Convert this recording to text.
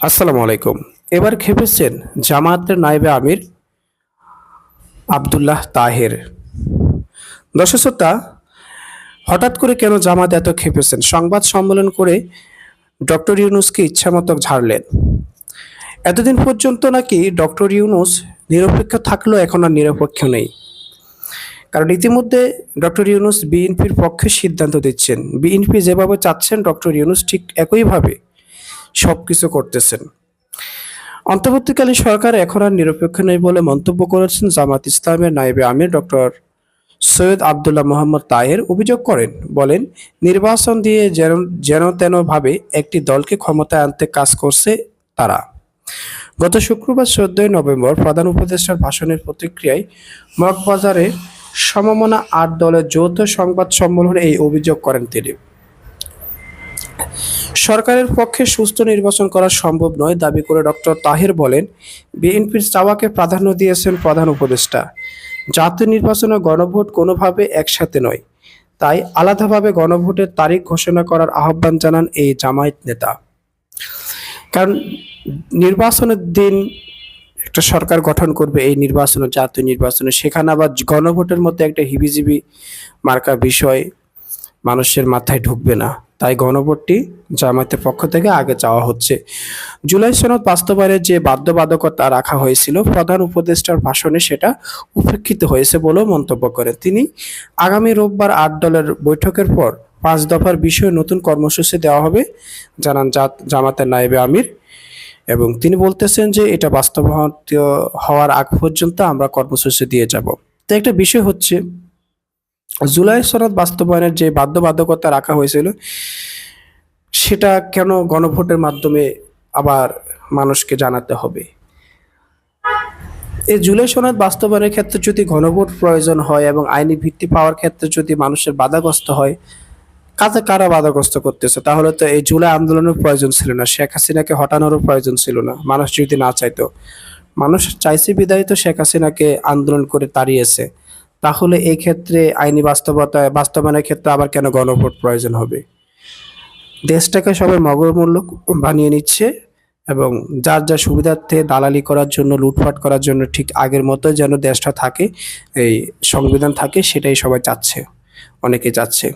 আসসালামু আলাইকুম। এবার খেপেছেন জামায়াতের নায়েবে আমির আবদুল্লাহ তাহের। দর্শক শ্রোতা, হঠাৎ করে কেন জামাত এত খেপেছেন সংবাদ সম্মেলন করে ডক্টর ইউনুসকে ইচ্ছামতো ঝাড়লেন। এতদিন পর্যন্ত নাকি ডক্টর ইউনুস নিরপেক্ষ থাকলেও এখন আর নিরপেক্ষ নেই। কারণ ইতিমধ্যে ডক্টর ইউনুস বিএনপির পক্ষে সিদ্ধান্ত দিচ্ছেন। বিএনপি যেভাবে চাচ্ছেন ডক্টর ইউনুস ঠিক একইভাবে সব কিছু করতেছেন। অন্তর্বর্তীকালীন সরকার এখন আর নিরপেক্ষ নেই বলে মন্তব্য করেছেন জামাত ইসলামের নায়েবে আমির ডক্টর সৈয়দ আবদুল্লাহ মোহাম্মদ তাহের অভিযোগ করেন, বলেন, নির্বাচন দিয়ে যেন যেন তেন ভাবে একটি দলকে ক্ষমতায় আনতে কাজ করছে তারা। গত শুক্রবার চোদ্দই নভেম্বর প্রধান উপদেষ্টার ভাষণের প্রতিক্রিয়ায় মগবাজারে সমমনা আট দলের যৌথ সংবাদ সম্মেলনে এই অভিযোগ করেন তিনি। সরকারের পক্ষে সুস্থ নির্বাচন করা সম্ভব নয়, দাবি করে ডক্টর তাহের বলেন, বিএনপির চাওয়াকে প্রাধান্য দিয়েছেন প্রধান উপদেষ্টা। জাতীয় নির্বাচনে গণভোট কোনোভাবে একসাথে নয়, তাই আলাদাভাবে গণভোটের তারিখ ঘোষণা করার আহ্বান জানান এই জামায়াত নেতা। কারণ নির্বাচনের দিন একটা সরকার গঠন করবে এই নির্বাচনে, জাতীয় নির্বাচনে, সেখানে আবার গণভোটের মধ্যে একটা হিবিজিবি মার্কা বিষয় মানুষের মাথায় ঢুকবে না। তাই গণভোটটি জামায়াতের পক্ষ থেকে আগে চাওয়া হচ্ছে। জুলাই সনদ বাস্তবায়নের যে বাধ্যবাধকতা রাখা হয়েছিল, প্রধান উপদেষ্টার ভাষণে সেটা উপেক্ষিত হয়েছে বলেও মন্তব্য করেন তিনি। আগামী রোববার আট দলের বৈঠকের পর পাঁচ দফার বিষয়ে নতুন কর্মসূচি দেওয়া হবে, জানান জামাতের নায়েবে আমির। এবং তিনি বলতেছেন যে এটা বাস্তবায়িত হওয়ার আগ পর্যন্ত আমরা কর্মসূচি দিয়ে যাব। তো একটা বিষয় হচ্ছে জুলাই সনদ বাস্তবায়নের যে বাধ্যবাধকতা রাখা হয়েছিল, সেটা কেন গণভোটের মাধ্যমে আবার মানুষকে জানাতে হবে? এই জুলাই সনদ বাস্তবায়নের ক্ষেত্রে যদি গণভোট প্রয়োজন হয় এবং আইনি ভিত্তি পাওয়ার ক্ষেত্রে যদি মানুষের বাধাগ্রস্ত হয় কাজে কারা বাধাগ্রস্ত করতেছে? তাহলে তো এই জুলাই আন্দোলনের প্রয়োজন ছিল না, শেখ হাসিনাকে হটানোরও প্রয়োজন ছিল না, মানুষ যদি না চাইতো। মানুষ চাইছে বিদায়, তো শেখ হাসিনাকে আন্দোলন করে তাড়িয়েছে। তাহলে এই ক্ষেত্রে আইনি বাস্তবতা বাস্তবায়নের ক্ষেত্রে আবার কেন গণভোট প্রয়োজন হবে? দেশটাকে সবাই মগরমূল্য বানিয়ে নিচ্ছে এবং যার যা সুবিধার্থে দালালি করার জন্য, লুটপাট করার জন্য ঠিক আগের মতো যেন দেশটা থাকে, এই সংবিধান থাকে, সেটাই সবাই চাচ্ছে অনেকে চাচ্ছে।